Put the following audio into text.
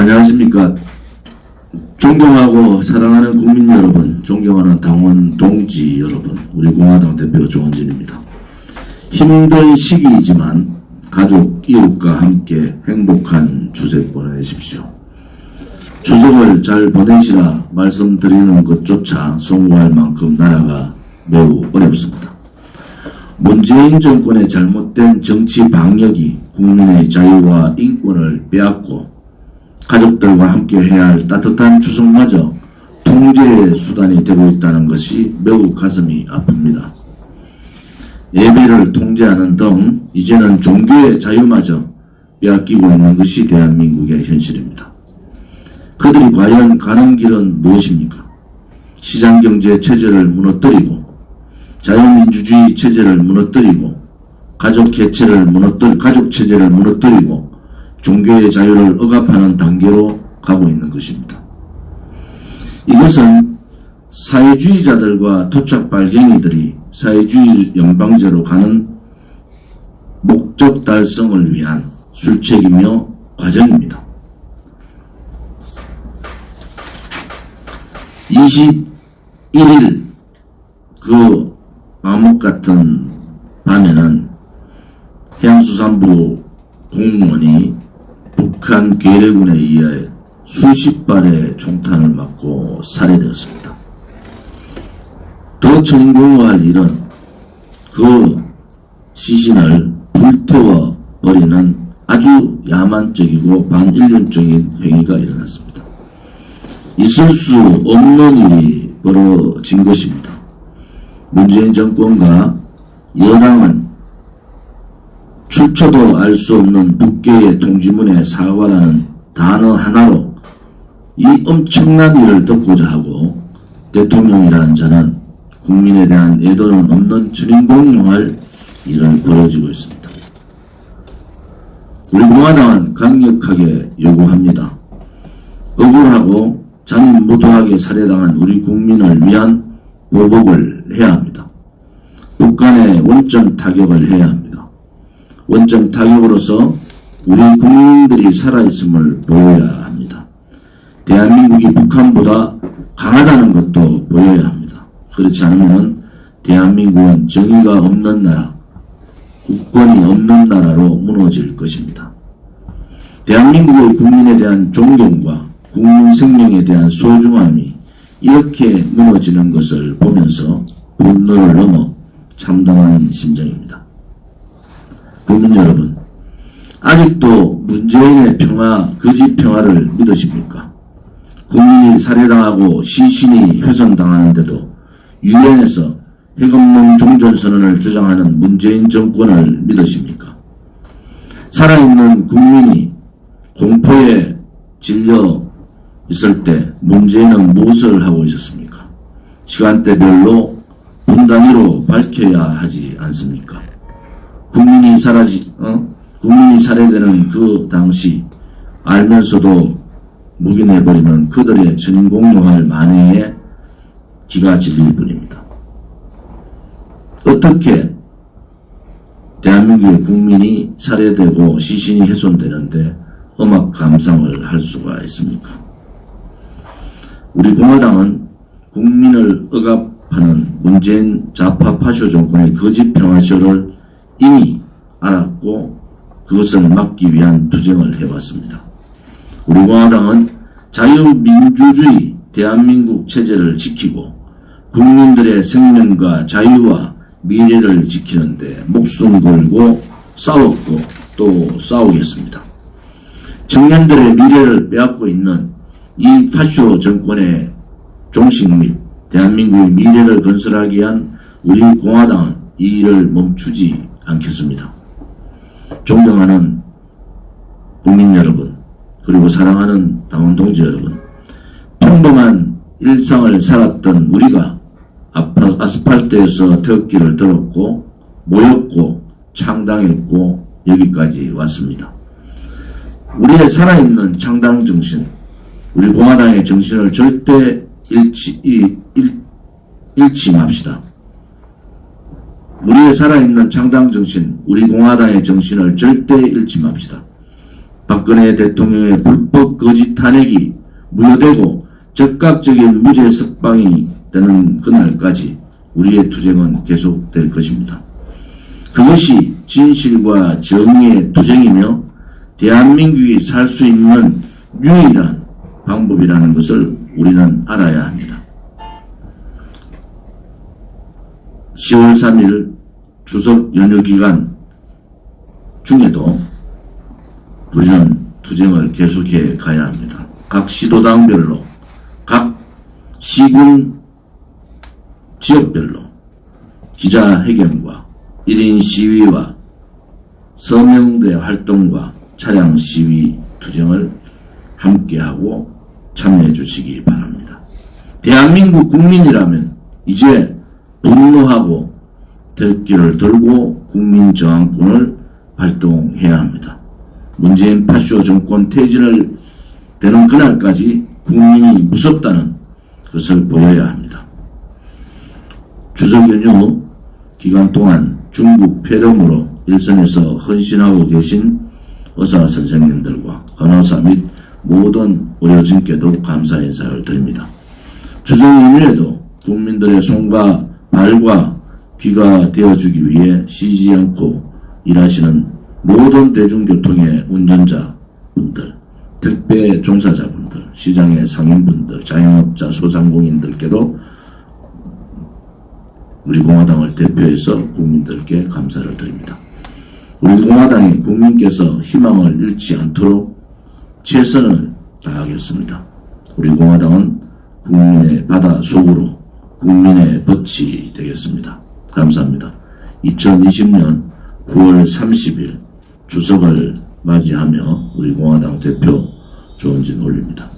안녕하십니까. 존경하고 사랑하는 국민 여러분, 존경하는 당원 동지 여러분, 우리 공화당 대표 조원진입니다. 힘든 시기이지만 가족, 이웃과 함께 행복한 추석 보내십시오. 추석을 잘 보내시라 말씀드리는 것조차 송구할 만큼 나라가 매우 어렵습니다. 문재인 정권의 잘못된 정치 방역이 국민의 자유와 인권을 빼앗고 가족들과 함께 해야 할 따뜻한 추석마저 통제의 수단이 되고 있다는 것이 매우 가슴이 아픕니다. 예배를 통제하는 등 이제는 종교의 자유마저 빼앗기고 있는 것이 대한민국의 현실입니다. 그들이 과연 가는 길은 무엇입니까? 시장경제 체제를 무너뜨리고 자유민주주의 체제를 무너뜨리고 가족 개체를 무너뜨 가족 체제를 무너뜨리고 종교의 자유를 억압하는 단계로 가고 있는 것입니다. 이것은 사회주의자들과 토착 발갱이들이 사회주의 연방제로 가는 목적 달성을 위한 술책이며 과정입니다. 21일 그 암흑 같은 밤에는 해양수산부 공무원이 북한 괴뢰군에 의해 수십 발의 총탄을 맞고 살해되었습니다. 더 천공할 일은 그 시신을 불태워 버리는 아주 야만적이고 반인륜적인 행위가 일어났습니다. 있을 수 없는 일이 벌어진 것입니다. 문재인 정권과 여당은 출처도 알 수 없는 북계의 통지문의 사과라는 단어 하나로 이 엄청난 일을 덮고자 하고 대통령이라는 자는 국민에 대한 애도는 없는 주인공할 일을 벌어지고 있습니다. 우리 공화당은 강력하게 요구합니다. 억울하고 자민무도하게 살해당한 우리 국민을 위한 보복을 해야 합니다. 북한의 원점 타격을 해야 합니다. 원점 타격으로서 우리 국민들이 살아있음을 보여야 합니다. 대한민국이 북한보다 강하다는 것도 보여야 합니다. 그렇지 않으면 대한민국은 정의가 없는 나라, 국권이 없는 나라로 무너질 것입니다. 대한민국의 국민에 대한 존경과 국민 생명에 대한 소중함이 이렇게 무너지는 것을 보면서 분노를 넘어 참담한 심정입니다. 국민 여러분, 아직도 문재인의 평화, 거짓 평화를 믿으십니까? 국민이 살해당하고 시신이 훼손당하는데도 유엔에서 핵없는 종전선언을 주장하는 문재인 정권을 믿으십니까? 살아있는 국민이 공포에 질려 있을 때 문재인은 무엇을 하고 있었습니까? 시간대별로 분 단위로 밝혀야 하지 않습니까? 국민이 사라지, 어? 국민이 살해되는 그 당시 알면서도 묵인해버리면 그들의 전인공노할 만회에 기가 질릴 뿐입니다. 어떻게 대한민국의 국민이 살해되고 시신이 훼손되는데 음악 감상을 할 수가 있습니까? 우리 공화당은 국민을 억압하는 문재인 좌파 파쇼 정권의 거짓 평화쇼를 이미 알았고 그것을 막기 위한 투쟁을 해왔습니다. 우리 공화당은 자유민주주의 대한민국 체제를 지키고 국민들의 생명과 자유와 미래를 지키는데 목숨 걸고 싸웠고 또 싸우겠습니다. 청년들의 미래를 빼앗고 있는 이 파쇼 정권의 종식 및 대한민국의 미래를 건설하기 위한 우리 공화당은 이 일을 멈추지 않겠습니다. 존경하는 국민 여러분, 그리고 사랑하는 당원 동지 여러분, 평범한 일상을 살았던 우리가 아스팔트에서 태극기를 들었고 모였고 창당했고 여기까지 왔습니다. 우리의 살아있는 창당 정신, 우리 공화당의 정신을 절대 잃지, 이- 잃, 잃지 맙시다. 우리의 살아있는 창당 정신, 우리 공화당의 정신을 절대 잃지 맙시다. 박근혜 대통령의 불법 거짓 탄핵이 무효되고 적극적인 무죄 석방이 되는 그날까지 우리의 투쟁은 계속될 것입니다. 그것이 진실과 정의의 투쟁이며 대한민국이 살 수 있는 유일한 방법이라는 것을 우리는 알아야 합니다. 10월 3일 추석 연휴 기간 중에도 우리는 투쟁을 계속해 가야 합니다. 각 시도당별로, 각 시군 지역별로 기자회견과 1인 시위와 서명대 활동과 차량 시위 투쟁을 함께하고 참여해 주시기 바랍니다. 대한민국 국민이라면 이제 분노하고 대기를 들고 국민저항권을 발동해야 합니다. 문재인 파쇼 정권 퇴진을 되는 그날까지 국민이 무섭다는 것을 보여야 합니다. 추석 연휴 기간 동안 중국 폐렴으로 일선에서 헌신하고 계신 의사 선생님들과 간호사 및 모든 의료진께도 감사 인사를 드립니다. 추석 연휴에도 국민들의 손과 발과 귀가 되어주기 위해 쉬지 않고 일하시는 모든 대중교통의 운전자분들, 택배 종사자분들, 시장의 상인분들, 자영업자, 소상공인들께도 우리 공화당을 대표해서 국민들께 감사를 드립니다. 우리 공화당이 국민께서 희망을 잃지 않도록 최선을 다하겠습니다. 우리 공화당은 국민의 바다 속으로 국민의 덫이 되겠습니다. 감사합니다. 2020년 9월 30일 추석을 맞이하며 우리 공화당 대표 조은진 올립니다.